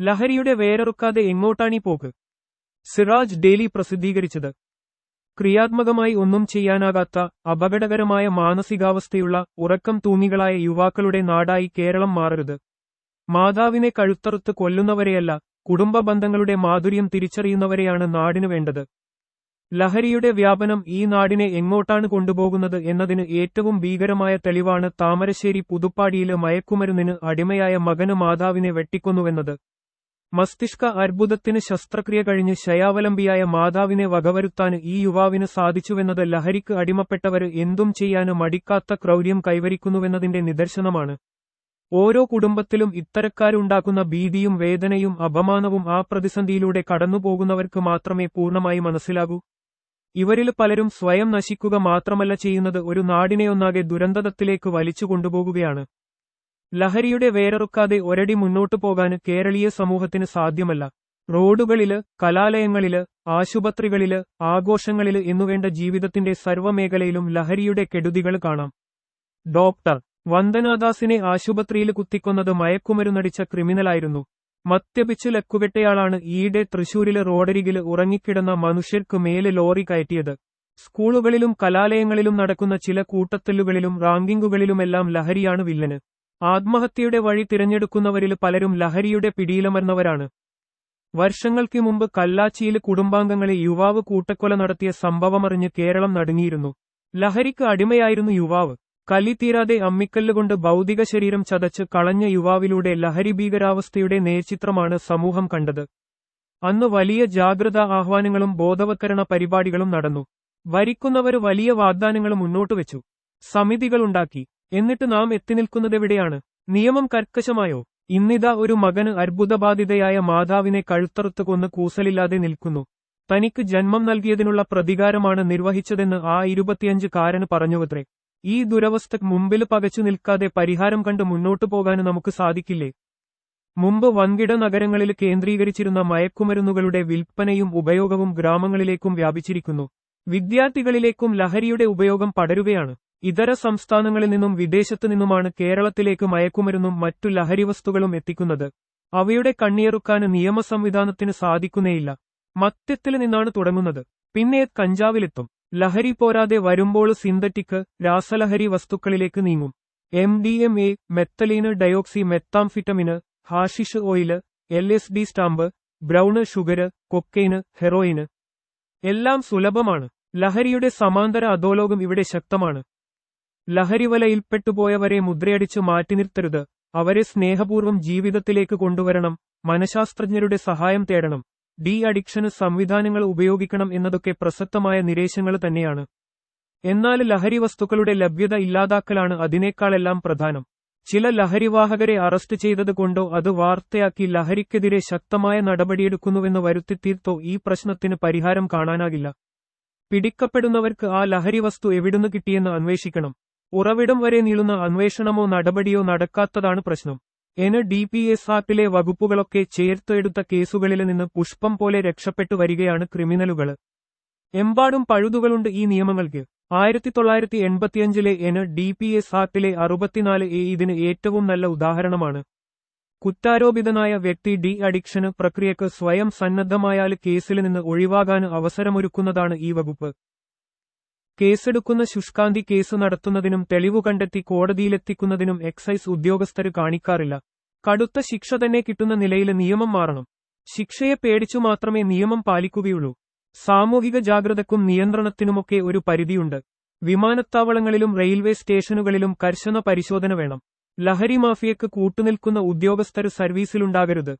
ലഹരിയുടെ വേരറുക്കാതെ എങ്ങോട്ടാണീ പോക്ക്? സിറാജ് ഡെയിലി പ്രസിദ്ധീകരിച്ചത്. ക്രിയാത്മകമായി ഒന്നും ചെയ്യാനാകാത്ത അപകടകരമായ മാനസികാവസ്ഥയുള്ള ഉറക്കം തൂങ്ങികളായ യുവാക്കളുടെ നാടായി കേരളം മാറരുത്. മാതാവിനെ കഴുത്തറുത്ത് കൊല്ലുന്നവരെയല്ല കുടുംബ ബന്ധങ്ങളുടെ മാധുര്യം തിരിച്ചറിയുന്നവരെയാണ് നാടിനു വേണ്ടത്. ലഹരിയുടെ വ്യാപനം ഈ നാടിനെ എങ്ങോട്ടാണ് കൊണ്ടുപോകുന്നത് എന്നതിന് ഏറ്റവും ഭീകരമായ തെളിവാണ് താമരശ്ശേരി പുതുപ്പാടിയിലെ മയക്കുമരുന്നിന് അടിമയായ മകന് മാതാവിനെ വെട്ടിക്കൊന്നുവെന്നത്. മസ്തിഷ്ക അർബുദത്തിന് ശസ്ത്രക്രിയ കഴിഞ്ഞ് ശയാവലംബിയായ മാതാവിനെ വകവരുത്താൻ ഈ യുവാവിന് സാധിച്ചുവെന്നത് ലഹരിക്ക് അടിമപ്പെട്ടവര് എന്തും ചെയ്യാന് മടിക്കാത്ത ക്രൗര്യം കൈവരിക്കുന്നുവെന്നതിന്റെ നിദർശനമാണ്. ഓരോ കുടുംബത്തിലും ഇത്തരക്കാരുണ്ടാക്കുന്ന ഭീതിയും വേദനയും അപമാനവും ആ പ്രതിസന്ധിയിലൂടെ കടന്നുപോകുന്നവർക്ക് മാത്രമേ പൂർണമായി മനസ്സിലാകൂ. ഇവരിൽ പലരും സ്വയം നശിക്കുക മാത്രമല്ല ചെയ്യുന്നത് ഒരു നാടിനെയൊന്നാകെ ദുരന്തത്തിലേക്ക് വലിച്ചു കൊണ്ടുപോകുകയാണ്. ലഹരിയുടെ വേരറുക്കാതെ ഒരടി മുന്നോട്ടു പോകാൻ കേരളീയ സമൂഹത്തിന് സാധ്യമല്ല. റോഡുകളിൽ കലാലയങ്ങളിൽ ആശുപത്രികളിൽ ആഘോഷങ്ങളിൽ എന്നുവേണ്ട ജീവിതത്തിന്റെ സർവമേഖലയിലും ലഹരിയുടെ കെടുതികൾ കാണാം. ഡോക്ടർ വന്ദനാദാസിനെ ആശുപത്രിയിൽ കുത്തിക്കൊന്നത് മയക്കുമരുന്നടിച്ച ക്രിമിനലായിരുന്നു. മദ്യപിച്ചു ലക്കുകെട്ടയാളാണ് ഈയിടെ തൃശൂരിലെ റോഡരികിൽ ഉറങ്ങിക്കിടന്ന മനുഷ്യർക്ക് മേലെ ലോറി കയറ്റിയത്. സ്കൂളുകളിലും കലാലയങ്ങളിലും നടക്കുന്ന ചില കൂട്ടത്തല്ലുകളിലും റാങ്കിങ്ങുകളിലുമെല്ലാം ലഹരിയാണ് വില്ലന്. ആത്മഹത്യയുടെ വഴി തിരഞ്ഞെടുക്കുന്നവരിൽ പലരും ലഹരിയുടെ പിടിയിലമർന്നവരാണ്. വർഷങ്ങൾക്ക് മുമ്പ് കല്ലാച്ചിയിൽ കുടുംബാംഗങ്ങളെ യുവാവ് കൂട്ടക്കൊല നടത്തിയ സംഭവമറിഞ്ഞ് കേരളം നടുങ്ങിയിരുന്നു. ലഹരിക്ക് അടിമയായിരുന്നു യുവാവ്. കലി തീരാതെ അമ്മിക്കല്ലുകൊണ്ട് ഭൗതിക ശരീരം ചതച്ച് കളഞ്ഞ യുവാവിലൂടെ ലഹരി ഭീകരാവസ്ഥയുടെ നേർചിത്രമാണ് സമൂഹം കണ്ടത്. അന്ന് വലിയ ജാഗ്രതാ ആഹ്വാനങ്ങളും ബോധവത്കരണ പരിപാടികളും നടന്നു. വരിക്കുന്നവർ വലിയ വാഗ്ദാനങ്ങളും മുന്നോട്ടുവെച്ചു. സമിതികളുണ്ടാക്കി എന്നിട്ട് നാം എത്തിനിൽക്കുന്നതെവിടെയാണ് നിയമം കർക്കശമായോ? ഇന്നിതാ ഒരു മകന് അർബുദബാധിതയായ മാതാവിനെ കഴുത്തറുത്ത് കൊന്ന് കൂസലില്ലാതെ നിൽക്കുന്നു. തനിക്ക് ജന്മം നൽകിയതിനുള്ള പ്രതികാരമാണ് നിർവഹിച്ചതെന്ന് ആ ഇരുപത്തിയഞ്ച് കാരന് പറഞ്ഞുവത്രേ. ഈ ദുരവസ്ഥ മുമ്പിൽ പകച്ചു നിൽക്കാതെ പരിഹാരം കണ്ട് മുന്നോട്ടു പോകാൻ നമുക്ക് സാധിക്കില്ലേ? മുമ്പ് വൻകിട നഗരങ്ങളിൽ കേന്ദ്രീകരിച്ചിരുന്ന മയക്കുമരുന്നുകളുടെ വിൽപ്പനയും ഉപയോഗവും ഗ്രാമങ്ങളിലേക്കും വ്യാപിച്ചിരിക്കുന്നു. വിദ്യാർത്ഥികളിലേക്കും ലഹരിയുടെ ഉപയോഗം പടരുകയാണ്. ഇതര സംസ്ഥാനങ്ങളിൽ നിന്നും വിദേശത്തു നിന്നുമാണ് കേരളത്തിലേക്ക് മയക്കുമരുന്നും മറ്റു ലഹരിവസ്തുക്കളും എത്തിക്കുന്നത്. അവയുടെ കണ്ണിയറുക്കാൻ നിയമ സംവിധാനത്തിന് സാധിക്കുന്നേയില്ല. മദ്യത്തിൽ നിന്നാണ് തുടങ്ങുന്നത്. പിന്നെ കഞ്ചാവിലെത്തും. ലഹരി പോരാതെ വരുമ്പോൾ സിന്തറ്റിക് രാസലഹരി വസ്തുക്കളിലേക്ക് നീങ്ങും. M D M A methylene dioxy methamphetamine hashish oil L S D stamp brown sugar cocaine heroin. എല്ലാം സുലഭമാണ്. ലഹരിയുടെ സമാന്തര അധോലോകം ഇവിടെ ശക്തമാണ്. ലഹരിവലയിൽപ്പെട്ടുപോയവരെ മുദ്രയടിച്ചു മാറ്റി നിർത്തരുത്. അവരെ സ്നേഹപൂർവം ജീവിതത്തിലേക്ക് കൊണ്ടുവരണം. മനഃശാസ്ത്രജ്ഞരുടെ സഹായം തേടണം. ഡി അഡിക്ഷന് സംവിധാനങ്ങൾ ഉപയോഗിക്കണം എന്നതൊക്കെ പ്രസക്തമായ നിരേശങ്ങൾ തന്നെയാണ്. എന്നാൽ ലഹരി വസ്തുക്കളുടെ ലഭ്യത ഇല്ലാതാക്കലാണ് അതിനേക്കാളെല്ലാം പ്രധാനം. ചില ലഹരിവാഹകരെ അറസ്റ്റ് ചെയ്തതുകൊണ്ടോ അത് വാർത്തയാക്കി ലഹരിക്കെതിരെ ശക്തമായ നടപടിയെടുക്കുന്നുവെന്ന് വരുത്തിത്തീർത്തോ ഈ പ്രശ്നത്തിന് പരിഹാരം കാണാനാകില്ല. പിടിക്കപ്പെടുന്നവർക്ക് ആ ലഹരി വസ്തു എവിടുന്ന് കിട്ടിയെന്ന് അന്വേഷിക്കണം. ഉറവിടം വരെ നീളുന്ന അന്വേഷണമോ നടപടിയോ നടക്കാത്തതാണ് പ്രശ്നം. N D. പി. എസ്. ആപ്പിലെ വകുപ്പുകളൊക്കെ ചേർത്ത് എടുത്ത കേസുകളിൽ നിന്ന് പുഷ്പം പോലെ രക്ഷപ്പെട്ടു വരികയാണ് ക്രിമിനലുകൾ. എമ്പാടും പഴുതുകളുണ്ട് ഈ നിയമങ്ങൾക്ക്. ആയിരത്തി തൊള്ളായിരത്തി എൺപത്തിയഞ്ചിലെ എന് ഡി. പി. എസ്. ആക്ടിലെ അറുപത്തിനാല് എ ഇതിന് ഏറ്റവും നല്ല ഉദാഹരണമാണ്. കുറ്റാരോപിതനായ വ്യക്തി ഡി അഡിക്ഷന് പ്രക്രിയക്ക് സ്വയം സന്നദ്ധമായാൽ കേസിൽ നിന്ന് ഒഴിവാകാൻ അവസരമൊരുക്കുന്നതാണ് ഈ വകുപ്പ്. കേസെടുക്കുന്ന ശുഷ്കാന്തി കേസ് നടത്തുന്നതിനും തെളിവു കണ്ടെത്തി കോടതിയിലെത്തിക്കുന്നതിനും എക്സൈസ് ഉദ്യോഗസ്ഥർ കാണിക്കാറില്ല. കടുത്ത ശിക്ഷ തന്നെ കിട്ടുന്ന നിലയിൽ നിയമം മാറണം. ശിക്ഷയെ പേടിച്ചു മാത്രമേ നിയമം പാലിക്കുകയുള്ളൂ. സാമൂഹിക ജാഗ്രതക്കും നിയന്ത്രണത്തിനുമൊക്കെ ഒരു പരിധിയുണ്ട്. വിമാനത്താവളങ്ങളിലും റെയിൽവേ സ്റ്റേഷനുകളിലും കർശന പരിശോധന വേണം. ലഹരി മാഫിയക്ക് കൂട്ടുനിൽക്കുന്ന ഉദ്യോഗസ്ഥർ സർവീസിലുണ്ടാകരുത്.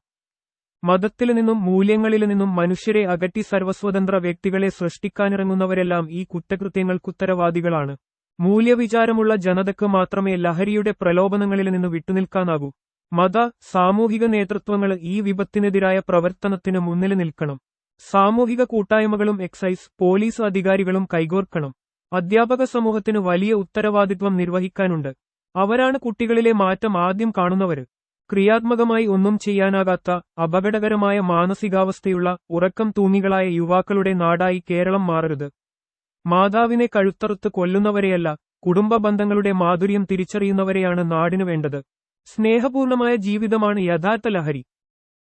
മതത്തിൽ നിന്നും മൂല്യങ്ങളിൽ നിന്നും മനുഷ്യരെ അകറ്റി സർവസ്വതന്ത്ര വ്യക്തികളെ സൃഷ്ടിക്കാനിറങ്ങുന്നവരെല്ലാം ഈ കുറ്റകൃത്യങ്ങൾക്കുത്തരവാദികളാണ്. മൂല്യവിചാരമുള്ള ജനതയ്ക്ക് മാത്രമേ ലഹരിയുടെ പ്രലോഭനങ്ങളിൽ നിന്ന് വിട്ടുനിൽക്കാനാകൂ. മത സാമൂഹിക നേതൃത്വങ്ങൾ ഈ വിപത്തിനെതിരായ പ്രവർത്തനത്തിന് മുന്നിൽ നിൽക്കണം. സാമൂഹിക കൂട്ടായ്മകളും എക്സൈസ് പോലീസ് അധികാരികളും കൈകോർക്കണം. അധ്യാപക സമൂഹത്തിന് വലിയ ഉത്തരവാദിത്വം നിർവഹിക്കാനുണ്ട്. അവരാണ് കുട്ടികളിലെ മാറ്റം ആദ്യം കാണുന്നവര്. ക്രിയാത്മകമായി ഒന്നും ചെയ്യാനാകാത്ത അപകടകരമായ മാനസികാവസ്ഥയുള്ള ഉറക്കം തൂങ്ങികളായ യുവാക്കളുടെ നാടായി കേരളം മാറരുത്. മാതാവിനെ കഴുത്തറുത്ത് കൊല്ലുന്നവരെയല്ല കുടുംബ ബന്ധങ്ങളുടെ മാധുര്യം തിരിച്ചറിയുന്നവരെയാണ് നാടിനു വേണ്ടത്. സ്നേഹപൂർണമായ ജീവിതമാണ് യഥാർത്ഥ ലഹരി.